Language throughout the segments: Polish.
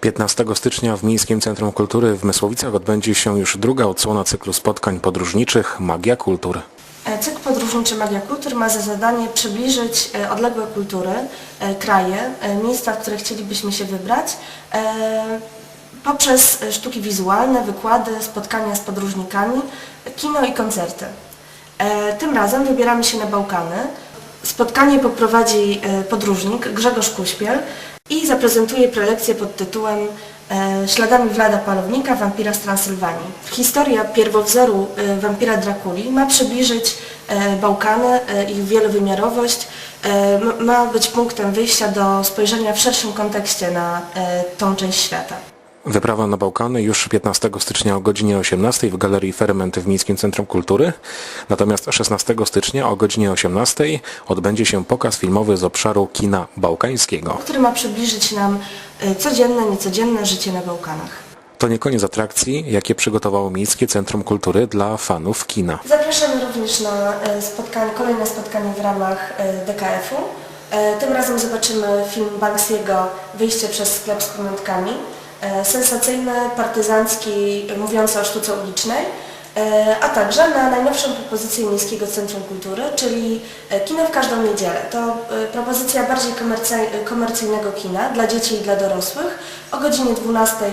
15 stycznia w Miejskim Centrum Kultury w Mysłowicach odbędzie się już druga odsłona cyklu spotkań podróżniczych Magia Kultur. E, Cykl podróżniczy Magia Kultur ma za zadanie przybliżyć e, odległe kultury, e, kraje, miejsca, w które chcielibyśmy się wybrać poprzez sztuki wizualne, wykłady, spotkania z podróżnikami, kino i koncerty. Tym razem wybieramy się na Bałkany. Spotkanie poprowadzi podróżnik Grzegorz Kuśpiel i zaprezentuje prelekcję pod tytułem e, Śladami Vlada Palownika, wampira z Transylwanii. Historia pierwowzoru e, wampira Drakuli ma przybliżyć e, Bałkany, ich wielowymiarowość, ma być punktem wyjścia do spojrzenia w szerszym kontekście na tą część świata. Wyprawa na Bałkany już 15 stycznia o godzinie 18 w Galerii Ferment w Miejskim Centrum Kultury. Natomiast 16 stycznia o godzinie 18 odbędzie się pokaz filmowy z obszaru kina bałkańskiego. który ma przybliżyć nam e, codzienne, niecodzienne życie na Bałkanach. To nie koniec atrakcji, jakie przygotowało Miejskie Centrum Kultury dla fanów kina. Zapraszamy również na e, spotkanie, kolejne spotkanie w ramach e, DKF-u. Tym razem zobaczymy film Banksiego Wyjście przez sklep z pamiątkami. E, Sensacyjny, partyzancki, mówiący o sztuce ulicznej. E, A także na najnowszą propozycję Miejskiego Centrum Kultury, czyli e, kino w każdą niedzielę. To propozycja bardziej komercy- komercyjnego kina dla dzieci i dla dorosłych. O godzinie 12 e,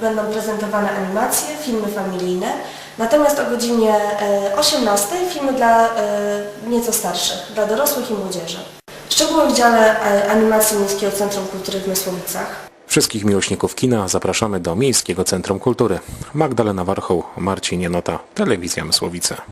będą prezentowane animacje, filmy familijne. Natomiast o godzinie e, 18 filmy dla nieco starszych, dla dorosłych i młodzieży. Szczegóły w dziale animacji Miejskiego Centrum Kultury w Mysłowicach. Wszystkich miłośników kina zapraszamy do Miejskiego Centrum Kultury. Magdalena Warchoł, Marcin Jenota, Telewizja Mysłowice.